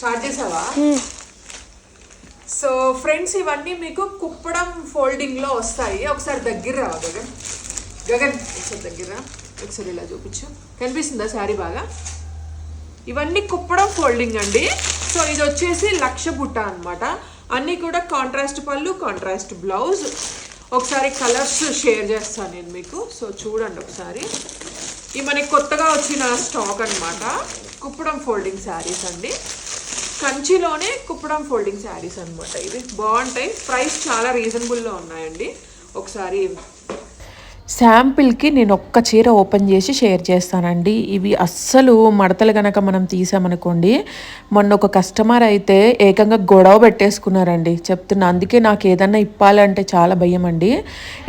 Start చేసావా? So friends ఇవన్నీ మీకు కుప్పడం ఫోల్డింగ్లో వస్తాయి. ఒకసారి దగ్గర రావా గగన్. గగన్ ఒకసారి దగ్గర రా. ఒకసారి ఇలా చూపించు. కనిపిస్తుందా శారీ బాగా? ఇవన్నీ కుప్పడం ఫోల్డింగ్ అండి. సో ఇది వచ్చేసి లక్ష బుట్ట అన్నమాట. అన్నీ కూడా కాంట్రాస్ట్ పళ్ళు కాంట్రాస్ట్ బ్లౌజ్. ఒకసారి కలర్స్ షేర్ చేస్తాను నేను మీకు. సో చూడండి ఒకసారి. ఇవి మనకి కొత్తగా వచ్చిన స్టాక్ అన్నమాట. కుప్పడం ఫోల్డింగ్ శారీస్ అండి. కంచిలోనే కుప్పడం ఫోల్డింగ్ శారీస్ అనమాట ఇవి బాగుంటాయి. ప్రైస్ చాలా రీజనబుల్లో ఉన్నాయండి. ఒకసారి శాంపిల్కి నేను ఒక్క చీర ఓపెన్ చేసి షేర్ చేస్తానండి. ఇవి అస్సలు మడతలు గనక మనం తీసామనుకోండి మొన్న ఒక కస్టమర్ అయితే ఏకంగా గొడవ పెట్టేసుకున్నారండి. చెప్తున్నా అందుకే నాకు ఏదన్నా ఇప్పాలంటే చాలా భయం అండి.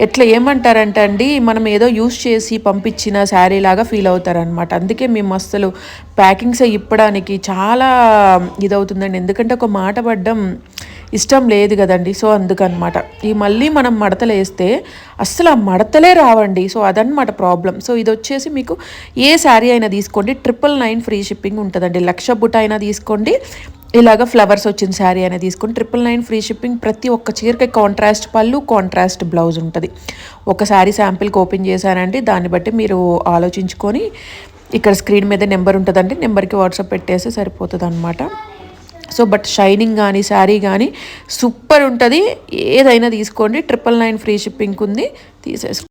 ఎట్లా ఏమంటారంటే అండి మనం ఏదో యూస్ చేసి పంపించిన శారీ లాగా ఫీల్ అవుతారనమాట అందుకే మేము అస్సలు ప్యాకింగ్స్ ఇప్పడానికి చాలా ఇదవుతుందండి. ఎందుకంటే ఒక మాట పడ్డం ఇష్టం లేదు కదండి. సో అందుకనమాట. ఈ మళ్ళీ మనం మడతలు వేస్తే అస్సలు ఆ మడతలే రావండి. సో అదనమాట ప్రాబ్లం. సో ఇది వచ్చేసి మీకు ఏ శారీ అయినా తీసుకోండి. ట్రిపుల్ నైన్ ఫ్రీ షిప్పింగ్ ఉంటుందండి. లక్ష బుట్ట అయినా తీసుకోండి. ఇలాగ ఫ్లవర్స్ వచ్చిన శారీ అయినా తీసుకోండి. ట్రిపుల్ నైన్ ఫ్రీ షిప్పింగ్ ప్రతి ఒక్క చీరకి కాంట్రాస్ట్ పళ్ళు కాంట్రాస్ట్ బ్లౌజ్ ఉంటుంది. ఒక శారీ శాంపిల్కి ఓపెన్ చేశానండి. దాన్ని బట్టి మీరు ఆలోచించుకొని ఇక్కడ స్క్రీన్ మీద నెంబర్ ఉంటుందండి. నెంబర్కి వాట్సాప్ పెట్టేస్తే సరిపోతుంది అనమాట సో బట్ షైనింగ్ కానీ శారీ కానీ సూపర్ ఉంటుంది. ఏదైనా తీసుకోండి. ట్రిపుల్ నైన్ ఫ్రీ షిప్పింగ్ ఉంది. తీసేసుకోండి